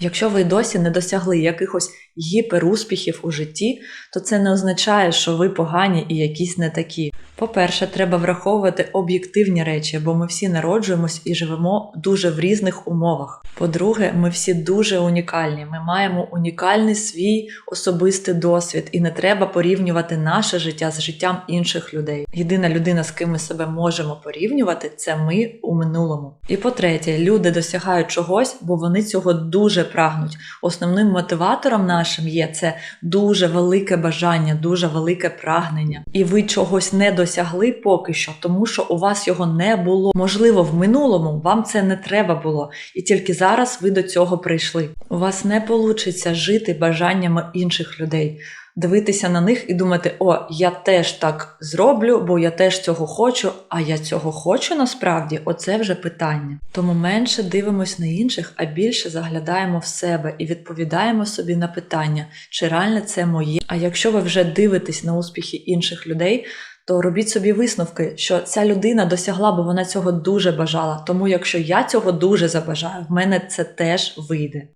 Якщо ви досі не досягли якихось гіперуспіхів у житті, то це не означає, що ви погані і якісь не такі. По-перше, треба враховувати об'єктивні речі, бо ми всі народжуємось і живемо дуже в різних умовах. По-друге, ми всі дуже унікальні. Ми маємо унікальний свій особистий досвід, і не треба порівнювати наше життя з життям інших людей. Єдина людина, з ким ми себе можемо порівнювати, це ми у минулому. І по-третє, люди досягають чогось, бо вони цього дуже прагнуть. Основним мотиватором нашим є це дуже велике бажання, дуже велике прагнення. І ви чогось не досягли поки що, тому що у вас його не було. Можливо, в минулому вам це не треба було, і тільки зараз ви до цього прийшли. У вас не вийде жити бажаннями інших людей. Дивитися на них і думати, о, я теж так зроблю, бо я теж цього хочу, а я цього хочу насправді, оце вже питання. Тому менше дивимось на інших, а більше заглядаємо в себе і відповідаємо собі на питання, чи реально це моє. А якщо ви вже дивитесь на успіхи інших людей, то робіть собі висновки, що ця людина досягла, бо вона цього дуже бажала. Тому якщо я цього дуже забажаю, в мене це теж вийде.